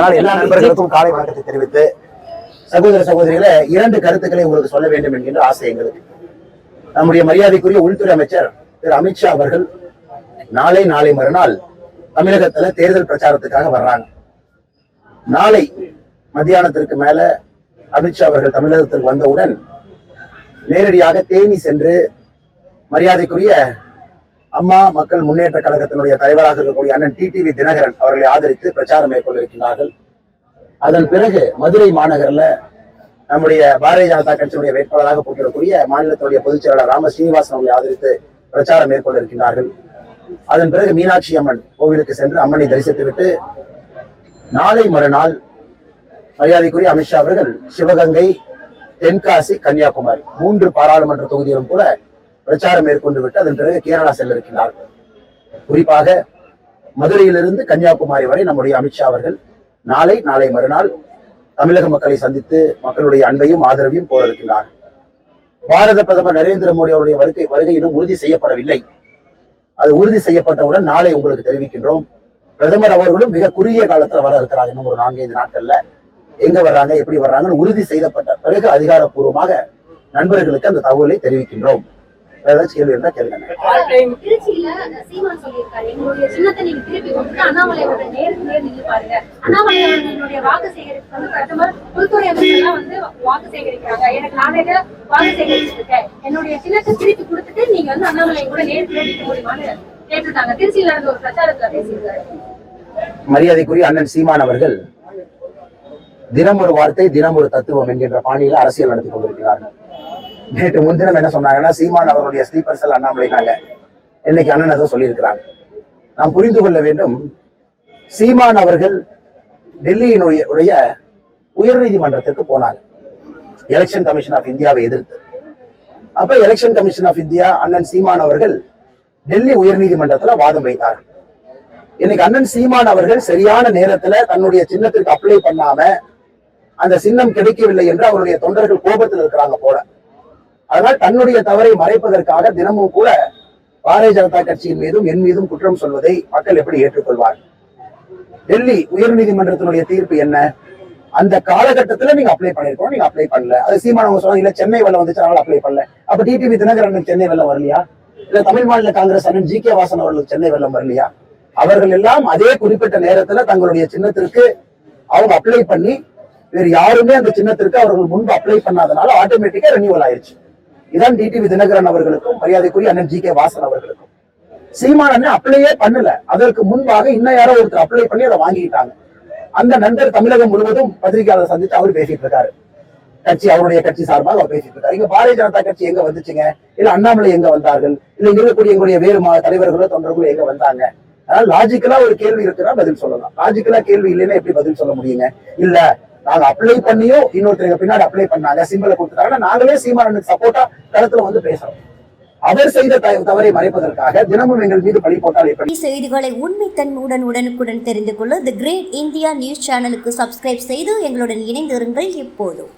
அதனால் எல்லா நண்பர்களுக்கும் காலை வணக்கத்தை தெரிவித்து சகோதர சகோதரிகளே இரண்டு கருத்துக்களை உங்களுக்கு சொல்ல வேண்டும் என்கின்ற ஆசை எங்களுக்கு. நம்முடைய மரியாதைக்குரிய உள்துறை அமைச்சர் திரு. அமித்ஷா அவர்கள் நாளை நாளை மறுநாள் தமிழகத்துல தேர்தல் பிரச்சாரத்துக்காக வர்றாங்க. நாளை மத்தியானத்திற்கு மேல அமித்ஷா அவர்கள் தமிழகத்திற்கு வந்தவுடன் நேரடியாக தேனி சென்று மரியாதைக்குரிய அம்மா மக்கள் முன்னேற்ற கழகத்தினுடைய தலைவராக இருக்கக்கூடிய அண்ணன் டிடிவி தினகரன் அவர்களை ஆதரித்து பிரச்சாரம் மேற்கொள்ள இருக்கிறார்கள் அதன் பிறகு மதுரை மாநகர்ல நம்முடைய பாரதிய ஜனதா கட்சியினுடைய வேட்பாளராக போட்டியிடக்கூடிய மாநிலத்தினுடைய பொதுச் செயலாளர் ராம ஸ்ரீனிவாசன் அவர்களை ஆதரித்து பிரச்சாரம் மேற்கொள்ள இருக்கிறார்கள் அதன் பிறகு மீனாட்சி அம்மன் கோவிலுக்கு சென்று அம்மனை தரிசித்துவிட்டு நாளை மறுநாள் மரியாதைக்குரிய அமித்ஷா அவர்கள் சிவகங்கை தென்காசி கன்னியாகுமரி மூன்று பாராளுமன்ற தொகுதிகளும் கூட பிரச்சாரம் மேற்கொண்டு விட்டு அதன் பிறகு கேரளா செல்ல இருக்கிறார் குறிப்பாக மதுரையிலிருந்து கன்னியாகுமரி வரை நம்முடைய அமித்ஷா அவர்கள் நாளை நாளை மறுநாள் தமிழக மக்களை சந்தித்து மக்களுடைய அன்பையும் ஆதரவையும் கோர இருக்கிறார் பாரத பிரதமர் நரேந்திர மோடி அவருடைய வருகை வருகை இன்னும் உறுதி செய்யப்படவில்லை. அது உறுதி செய்யப்பட்டவுடன் நாளை உங்களுக்கு தெரிவிக்கின்றோம். பிரதமர் அவர்களும் மிக குறுகிய காலத்துல வர இருக்கிறார் இன்னும் ஒரு நான்கைந்து நாட்கள்ல. எங்க வர்றாங்க எப்படி வர்றாங்கன்னு உறுதி செய்யப்பட்ட பிறகு அதிகாரப்பூர்வமாக நண்பர்களுக்கு அந்த தகவலை தெரிவிக்கின்றோம். ஏதாச்சும் கேள்வி இருந்தா மரியாதைக்குரிய அண்ணன் சீமான் அவர்கள் தினம் ஒரு வார்த்தை தினம் ஒரு தத்துவம் என்கின்ற பாணியில அரசியல் நடத்தி கொண்டிருக்கிறார்கள். நேற்று முன்தினம் என்ன சொன்னாங்கன்னா சீமான் அவருடைய ஸ்லீப்பர் செல் அண்ணாமலைனாங்க இன்னைக்கு அண்ணன் அதை சொல்லியிருக்கிறாங்க நாம் புரிந்து கொள்ள வேண்டும் சீமான் அவர்கள் டெல்லியினுடைய உடைய உயர்நீதிமன்றத்திற்கு போனாங்க எலெக்ஷன் கமிஷன் ஆஃப் இந்தியாவை எதிர்த்து. அப்ப எலெக்ஷன் கமிஷன் ஆஃப் இந்தியா அண்ணன் சீமான் அவர்கள் டெல்லி உயர்நீதிமன்றத்துல வாதம் வைத்தார்கள் இன்னைக்கு அண்ணன் சீமான் அவர்கள் சரியான நேரத்துல தன்னுடைய சின்னத்திற்கு அப்ளை பண்ணாம அந்த சின்னம் கிடைக்கவில்லை என்று அவருடைய தொண்டர்கள் கோபத்தில் இருக்கிறாங்க போல. அதனால் தன்னுடைய தவறை மறைப்பதற்காக தினமும் கூட பாரதிய ஜனதா கட்சியின் மீதும் என் மீதும் குற்றம் சொல்வதை மக்கள் எப்படி ஏற்றுக்கொள்வார்? டெல்லி உயர்நீதிமன்றத்தினுடைய தீர்ப்பு என்ன? அந்த காலகட்டத்துல நீங்க அப்ளை பண்ணிருக்கோம் நீங்க அப்ளை பண்ணல. அது சீமானவங்க சொன்னாங்க இல்ல சென்னை வெள்ளம் வந்துச்சு அதனால அப்ளை பண்ணல. அப்ப டிடிவி தினகரனுக்கு சென்னை வெள்ளம் வரலையா? இல்ல தமிழ் மாநில காங்கிரஸ் அண்ணன் ஜி கே வாசன் அவர்களுக்கு சென்னை வெள்ளம் வரலையா? அவர்கள் எல்லாம் அதே குறிப்பிட்ட நேரத்துல தங்களுடைய சின்னத்திற்கு அவங்க அப்ளை பண்ணி வேறு யாருமே அந்த சின்னத்திற்கு அவர்கள் முன்பு அப்ளை பண்ணாதனால ஆட்டோமேட்டிக்கா ரெனியூவல் ஆயிருச்சு. இதான் டிடிவி தினகரன் அவர்களுக்கும் மரியாதைக்குரிய அண்ணன் ஜி கே வாசன் அவர்களுக்கும். சீமான் அண்ணன் அப்ளையே பண்ணல. அதற்கு முன்பாக இன்னும் யாரோ ஒருத்தர் அப்ளை பண்ணி அதை வாங்கிட்டாங்க. அந்த நண்பர் தமிழகம் முழுவதும் பத்திரிகையாளர் சந்தித்து அவர் பேசிட்டு இருக்காரு. கட்சி அவருடைய கட்சி சார்பாக அவர் பேசிட்டு இருக்காரு. இங்க பாரதிய ஜனதா கட்சி எங்க வந்துச்சுங்க? இல்ல அண்ணாமலை எங்க வந்தார்கள்? இல்ல இங்க இருக்கக்கூடிய எங்களுடைய வேறு மா- தலைவர்களோ தொண்டர்களோ எங்க வந்தாங்க? அதனால லாஜிக்கலா ஒரு கேள்வி இருக்குன்னா பதில் சொல்லலாம். லாஜிக்கலா கேள்வி இல்லைன்னா எப்படி பதில் சொல்ல முடியுங்க? இல்ல நாங்க அப்ளை பண்ணியும் இன்னொருத்தர் பின்னாடி அப்ளை பண்ணாங்க. சிம்பிளை கொடுத்துட்டாங்க நாங்களே சீமானனுக்கு சப்போர்ட்டா களத்துல வந்து பேசுறோம். அவர் செய்த தவறை மறைப்பதற்காக தினமும் எங்கள் மீது பழி போட்டால் எப்படி? செய்திகளை உண்மைத்தன்மையுடன் உடனுக்குடன் தெரிந்து கொள்ள தி கிரேட் இந்தியா நியூஸ் சேனலுக்கு சப்ஸ்கிரைப் செய்து எங்களுடன் இணைந்திருங்கள் இப்போதும்.